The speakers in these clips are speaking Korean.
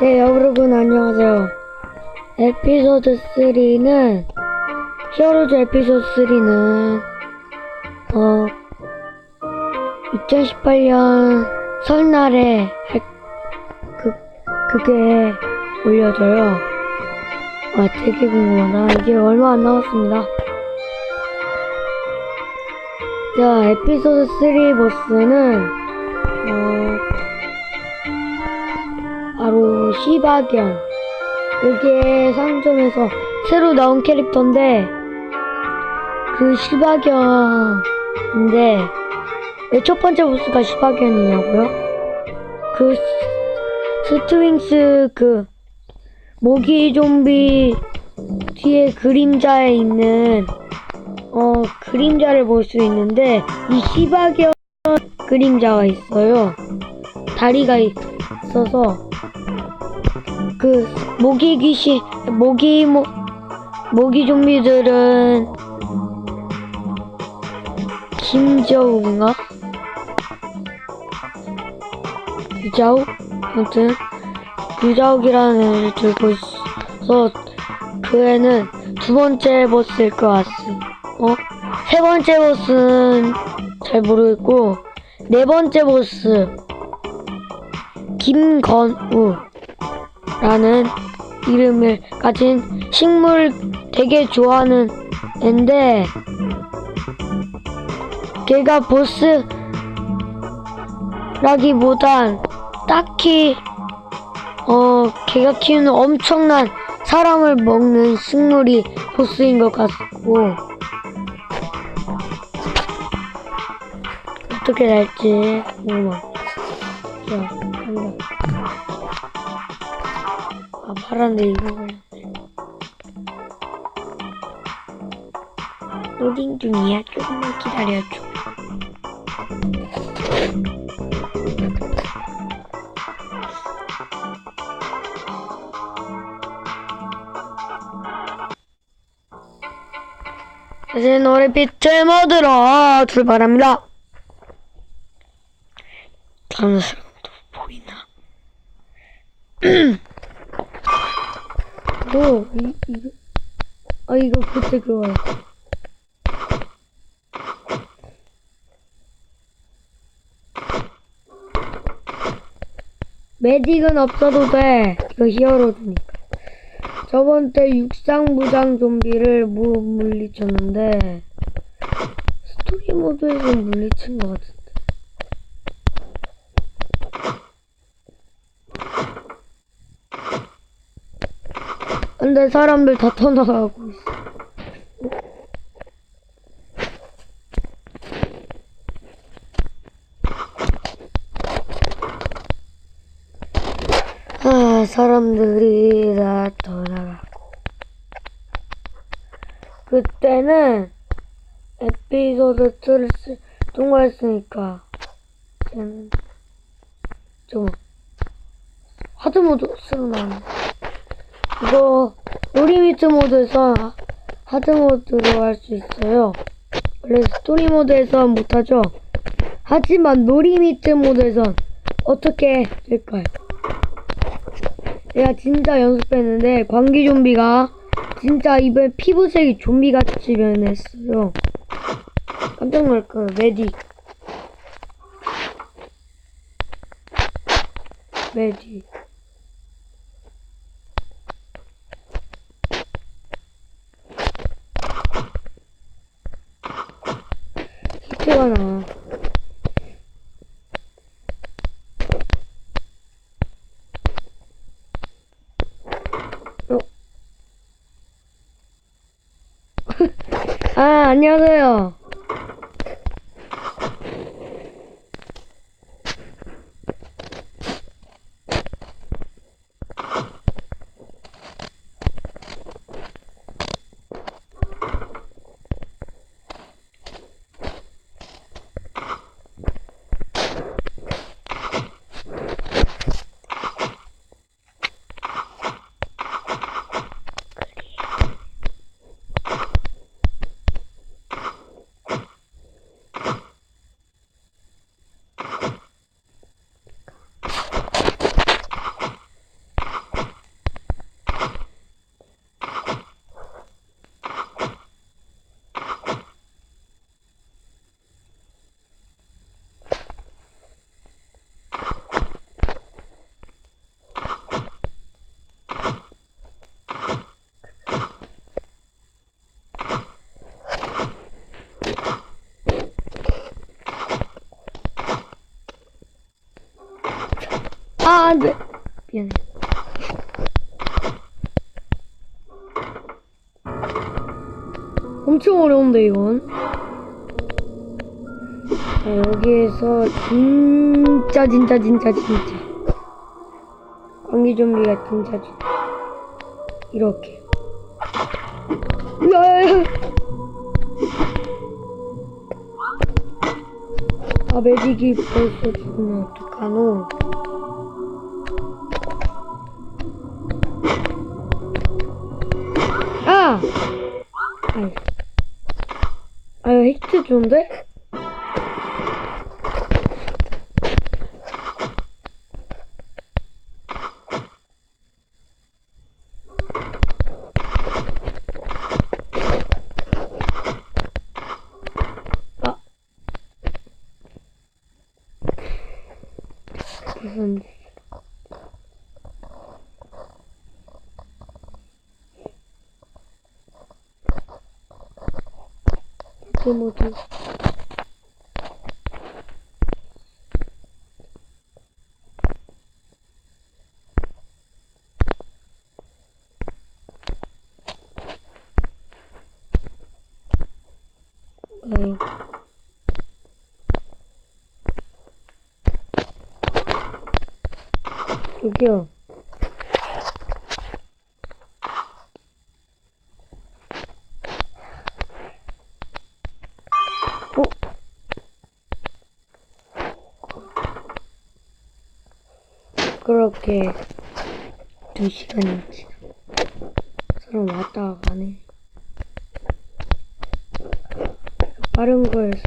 네, 여러분 안녕하세요. 에피소드 3는 히어로즈 에피소드 3는 어 2018년 설날에 할, 그 그게 올려져요. 아 되게 궁금하다. 이게 얼마 안 남았습니다. 자, 에피소드 3 보스는 어 시바견 이게 상점에서 새로 나온 캐릭터인데 그 시바견인데 왜 첫 번째 보스가 시바견이냐고요? 그 스- 스트윙스 그 모기 좀비 뒤에 그림자에 있는 어 그림자를 볼 수 있는데 이 시바견 그림자가 있어요. 다리가 있어서 그 모기 귀신 모기 모 모기 좀비들은 김저우인가? 유자욱? 아무튼 유자욱이라는 애를 들고 있어 그 애는 두 번째 보스일 것 같음 어? 세 번째 보스는 잘 모르겠고 네 번째 보스 김건우 라는 이름을 가진 식물 되게 좋아하는 앤데 걔가 보스라기보단 딱히 어 걔가 키우는 엄청난 사람을 먹는 식물이 보스인 것 같고 어떻게 될지 갑니다 파란데 이거 걸렸네. 로딩 중이야. 조금만 기다려줘. 이제 노래 빛의 모드로 출발합니다. 다른 사람도 보이나? 너, 이, 이거, 아, 이거 그때 그거야. 메딕은 없어도 돼. 이거 히어로즈니까. 저번 때 육상부장 좀비를 못 물리쳤는데, 스토리 모드에서 물리친 것 같은데. 근데 사람들 다 터나가고 있어. 아, 사람들이 다 떠나가고. 그때는 에피소드 2를 쓰, 통과했으니까, 쟤는 좀 하드 모드 쓰면 안 돼. 이거 노리미트 모드에서 하드 모드로 할 수 있어요. 원래 스토리 모드에선 못하죠. 하지만 노리미트 모드에선 어떻게 될까요? 내가 진짜 연습했는데 광기 좀비가 진짜 이번에 피부색이 좀비같이 변했어요. 깜짝 놀랄 거예요. 메딕. 메딕. 히트가 나. 어? 아, 안녕하세요. 아, 안 돼. 미안해. 엄청 어려운데, 이건. 자, 여기에서 진짜, 진짜, 진짜, 진짜. 광기 좀비가 진짜, 진짜. 이렇게. 아, 매직이 벌써 죽으면 어떡하노? 아! 아유, 히트 좋은데? 아. 무슨 그 모두 아이 여기요 어? 그렇게 두 시간이 지나 사람 왔다 가네. 빠른 거에서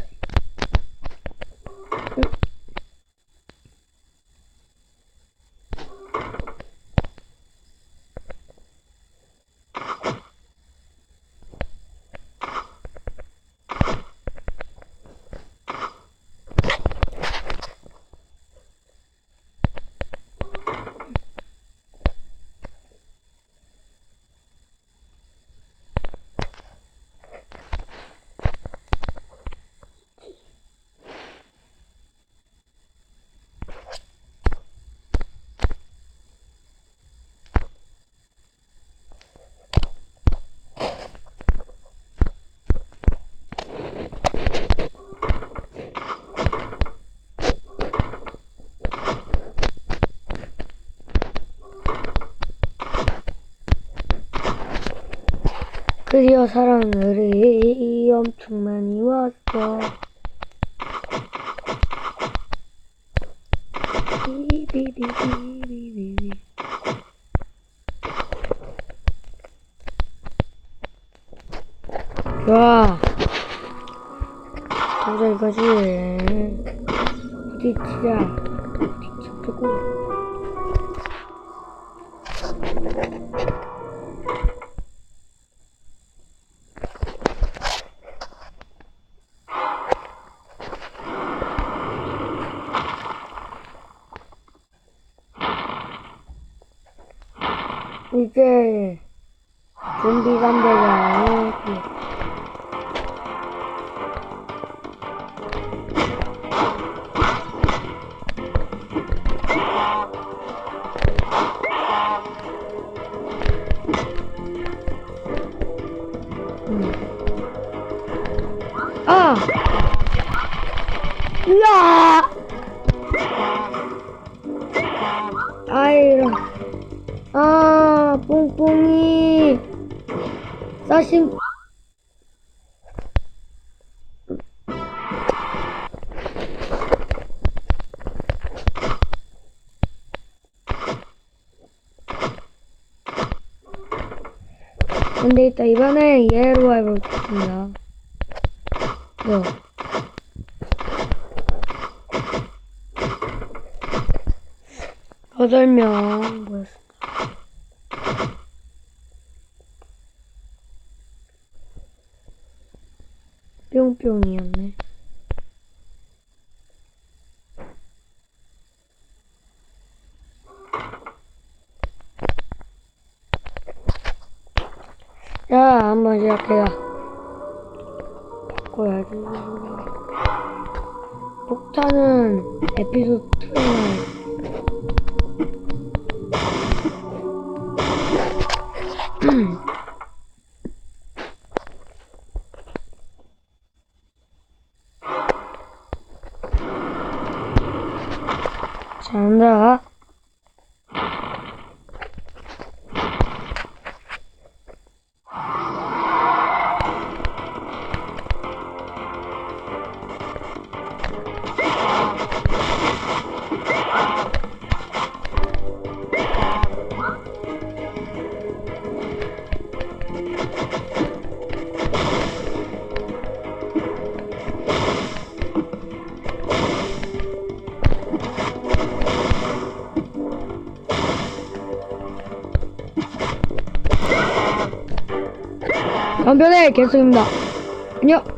드디어 사람들이 엄청 많이 왔어. 비비비비비비비. 좋아. 보자 이거지. 부딪히자. 부딪히고. 이제 준비 간대잖아. 음. 아! 아이런. 근데 일단 이번엔 얘로 해보겠습니다. 네. 여덟 명 모였습니다. 뿅뿅이었네. 한번 시작해요. 바꿔야 돼. 폭탄은 에피소드 2. 잘한다. 음 편에 계속입니다. 안녕.